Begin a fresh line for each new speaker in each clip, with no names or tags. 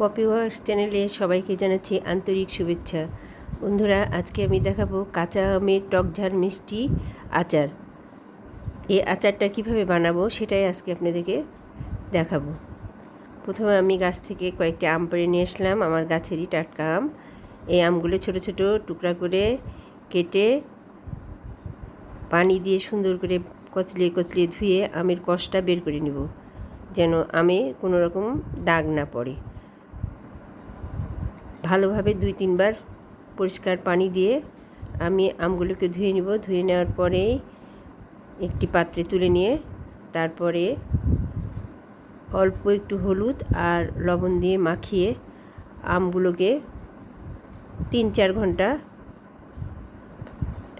Poppy চ্যানেলে সবাইকে জানাচ্ছি আন্তরিক শুভেচ্ছা। বন্ধুরা, আজকে আমি দেখাবো কাঁচা আমের টক ঝাল মিষ্টি আচার। এই আচারটা কীভাবে বানাবো সেটাই আজকে আপনাদেরকে দেখাবো। প্রথমে আমি গাছ থেকে কয়েকটি আম পেড়ে নিয়ে আসলাম, আমার গাছেরই টাটকা আম। এই আমগুলো ছোট ছোট টুকরা করে কেটে পানি দিয়ে সুন্দর করে কচলিয়ে কচলিয়ে ধুয়ে আমের কষটা বের করে নিব, যেন আমে কোনো রকম দাগ না পড়ে। ভালোভাবে দুই তিনবার পরিষ্কার পানি দিয়ে আমি আমগুলোকে ধুয়ে নিব। ধুয়ে নেওয়ার পরেই একটি পাত্রে তুলে নিয়ে তারপরে অল্প একটু হলুদ আর লবণ দিয়ে মাখিয়ে আমগুলোকে তিন চার ঘণ্টা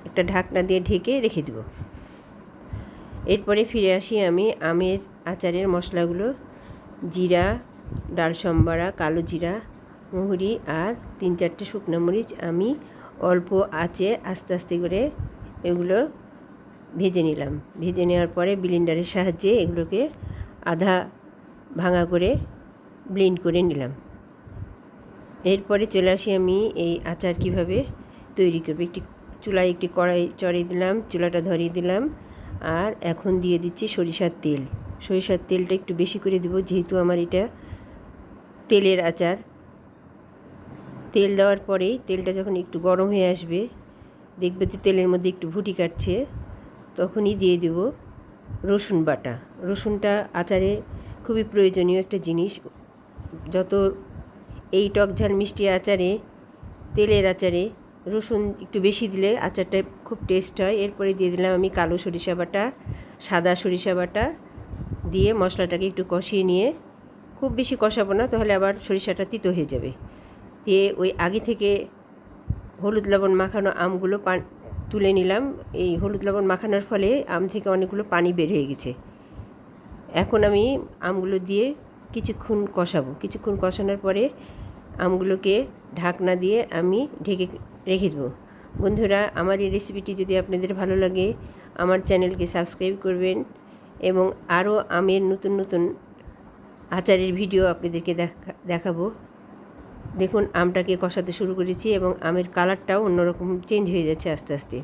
একটা ঢাকনা দিয়ে ঢেকে রেখে দেব। এরপরে ফিরে আসি আমি আমের আচারের মশলাগুলো। জিরা ডাল সম্বারা কালো জিরা মহুরি আর তিন চারটে শুকনো মরিচ আমি অল্প আঁচে আস্তে আস্তে করে এগুলো ভেজে নিলাম। ভেজে নেওয়ার পরে ব্লিন্ডারের সাহায্যে এগুলোকে আধা ভাঙা করে ব্লেন্ড করে নিলাম। এরপরে চলে আসি আমি এই আচার কীভাবে তৈরি করব। একটি চুলায় একটি কড়াই চড়িয়ে দিলাম, চুলাটা ধরিয়ে দিলাম আর এখন দিয়ে দিচ্ছি সরিষার তেল। সরিষার তেলটা একটু বেশি করে দেবো, যেহেতু আমার এটা তেলের আচার। তেল দেওয়ার পরেই তেলটা যখন একটু গরম হয়ে আসবে, দেখবে যে তেলের মধ্যে একটু ভুটি কাটছে, তখনই দিয়ে দেব রসুন বাটা। রসুনটা আচারে খুবই প্রয়োজনীয় একটা জিনিস। যত এই টক ঝাল মিষ্টি আচারে, তেলের আচারে রসুন একটু বেশি দিলে আচারটা খুব টেস্ট হয়। এরপরে দিয়ে দিলাম আমি কালো সরিষা বাটা, সাদা সরিষা বাটা দিয়ে মশলাটাকে একটু কষিয়ে নিয়ে, খুব বেশি কষাবো না, তাহলে আবার সরিষাটা তিতো হয়ে যাবে। দিয়ে ওই আগে থেকে হলুদ লবণ মাখানো আমগুলো পান, তুলে নিলাম। এই হলুদ লবণ মাখানোর ফলে আম থেকে অনেকগুলো পানি বের হয়ে গেছে। এখন আমি আমগুলো দিয়ে কিছুক্ষণ কষাবো। কিছুক্ষণ কষানোর পরে আমগুলোকে ঢাকনা দিয়ে আমি ঢেকে রেখে দেবো। বন্ধুরা, আমার এই রেসিপিটি যদি আপনাদের ভালো লাগে, আমার চ্যানেলকে সাবস্ক্রাইব করবেন এবং আরও আমের নতুন নতুন আচারের ভিডিও আপনাদেরকে দেখা, দেখাবো। দেখুন, আমটাকে কষাতে শুরু করেছি এবং আমের কালারটাও অন্যরকম চেঞ্জ হয়ে যাচ্ছে আস্তে আস্তে।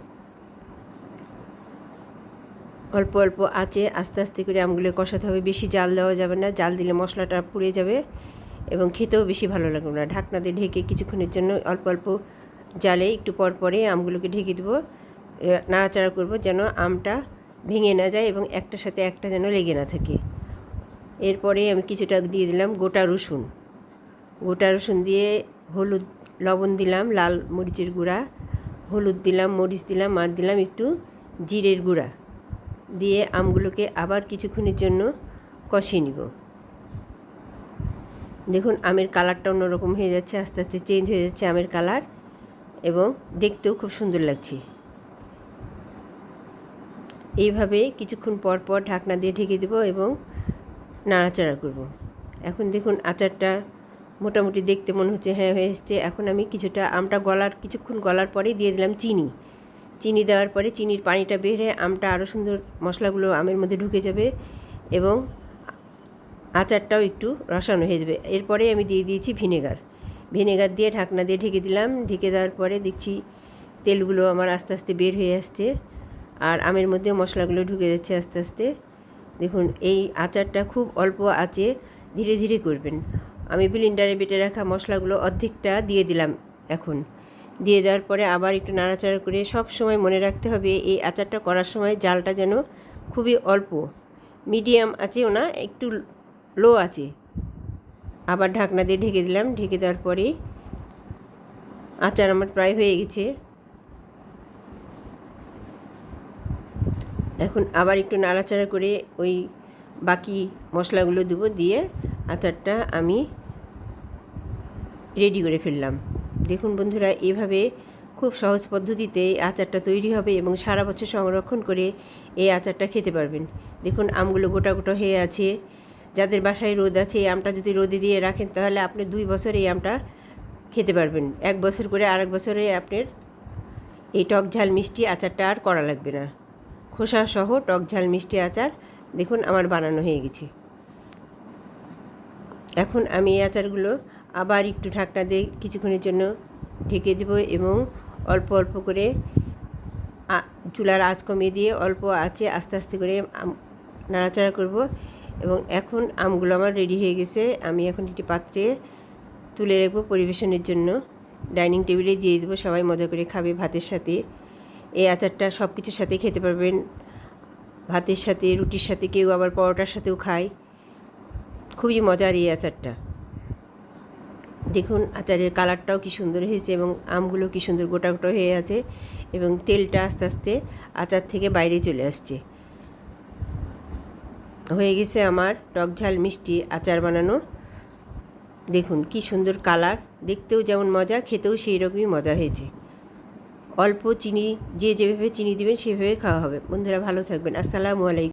অল্প অল্প আঁচে আস্তে আস্তে করে আমগুলো কষাতে হবে। বেশি জাল দেওয়া যাবে না, জাল দিলে মশলাটা পুড়ে যাবে এবং খেতেও বেশি ভালো লাগবে না। ঢাকনা দিয়ে ঢেকে কিছুক্ষণের জন্য অল্প অল্প জালে একটু পর পরে আমগুলোকে ঢেকে দেবো। নাড়াচাড়া করব যেন আমটা ভেঙে না যায় এবং একটার সাথে একটা যেন লেগে না থাকে। এরপরে আমি কিছুটা দিয়ে দিলাম গোটা রসুন। গোটা রসুন দিয়ে হলুদ, লবণ দিলাম, লাল মরিচের গুঁড়া, হলুদ দিলাম, মরিচ দিলাম, আর দিলাম একটু জিরের গুঁড়া। দিয়ে আমগুলোকে আবার কিছুক্ষণের জন্য কষিয়ে নিব। দেখুন, আমের কালারটা অন্যরকম হয়ে যাচ্ছে, আস্তে আস্তে চেঞ্জ হয়ে যাচ্ছে আমের কালার এবং দেখতেও খুব সুন্দর লাগছে। এইভাবে কিছুক্ষণ পর পর ঢাকনা দিয়ে ঢেকে দেবো এবং নাড়াচাড়া করব। এখন দেখুন, আচারটা মোটামুটি দেখতে মনে হচ্ছে হ্যাঁ হয়ে এসছে। এখন আমি কিছুটা আমটা গলার, কিছুক্ষণ গলার পরে দিয়ে দিলাম চিনি। চিনি দেওয়ার পরে চিনির পানিটা হয়ে আমটা আরও সুন্দর মশলাগুলো আমের মধ্যে ঢুকে যাবে এবং আচারটাও একটু রসানো হয়ে যাবে। এরপরে আমি দিয়ে দিয়েছি ভিনেগার। ভিনেগার দিয়ে ঢাকনা দিয়ে ঢেকে দিলাম। ঢেকে দেওয়ার পরে দেখছি তেলগুলো আমার আস্তে আস্তে বের হয়ে আসছে আর আমের মধ্যে মশলাগুলো ঢুকে যাচ্ছে আস্তে আস্তে। দেখুন, এই আচারটা খুব অল্প আঁচে ধীরে ধীরে করবেন। আমি ব্লিন্ডারে বেটে রাখা মশলাগুলো অর্ধেকটা দিয়ে দিলাম এখন। দিয়ে দেওয়ার পরে আবার একটু নাড়াচাড়া করে সব সময় মনে রাখতে হবে এই আচারটা করার সময় জালটা যেন খুবই অল্প। মিডিয়াম আছেও না, একটু লো আছে। আবার ঢাকনা দিয়ে ঢেকে দিলাম, ঢেকে দেওয়ার পরে আচার আমার প্রায় হয়ে গেছে। এখন আবার একটু নাড়াচাড়া করে ওই বাকি মশলাগুলো দেবো দিয়ে আচারটা আমি রেডি করে ফেললাম। দেখুন বন্ধুরা, এভাবে খুব সহজ পদ্ধতিতে এই আচারটা তৈরি হবে এবং সারা বছর সংরক্ষণ করে এই আচারটা খেতে পারবেন। দেখুন, আমগুলো গোটা গোটা হয়ে আছে। যাদের বাসায় রোদ আছে, এই আমটা যদি রোদে দিয়ে রাখেন, তাহলে আপনি দুই বছর এই আমটা খেতে পারবেন। এক বছর করে আরেক বছরে আপনার এই টক ঝাল মিষ্টি আচারটা আর করা লাগবে না। খোসা সহ টক ঝাল মিষ্টি আচার, দেখুন, আমার বানানো হয়ে গেছে। এখন আমি এই আচারগুলো আবার একটু ঢাকনা দিয়ে কিছুক্ষণের জন্য ঢেকে দেব এবং অল্প অল্প করে চুলার আঁচ কমিয়ে দিয়ে অল্প আঁচে আস্তে আস্তে করে নাড়াচাড়া করব এবং এখন আমগুলো আমার রেডি হয়ে গেছে। আমি এখন একটি পাত্রে তুলে রাখব পরিবেশনের জন্য। ডাইনিং টেবিলে দিয়ে দেবো, সবাই মজা করে খাবে ভাতের সাথে। এই আচারটা সব কিছুর সাথে খেতে পারবেন। ভাতের সাথে, রুটির সাথে, কেউ আবার পরোটার সাথেও খায়। খুবই মজার এই আচারটা। দেখুন আচারের কালারটাও কি সুন্দর হয়েছে এবং আমগুলো কি সুন্দর গোটা গোটা হয়ে আছে এবং তেলটা আস্তে আস্তে আচার থেকে বাইরে চলে আসছে। হয়ে গেছে আমার টক ঝাল মিষ্টি আচার বানানো। দেখুন কি সুন্দর কালার, দেখতেও যেমন মজা, খেতেও সেই রকমই মজা হয়েছে। অল্প চিনি, যে যেভাবে চিনি দিবেন সেভাবে খাওয়া হবে। বন্ধুরা ভালো থাকবেন। আসসালামু আলাইকুম।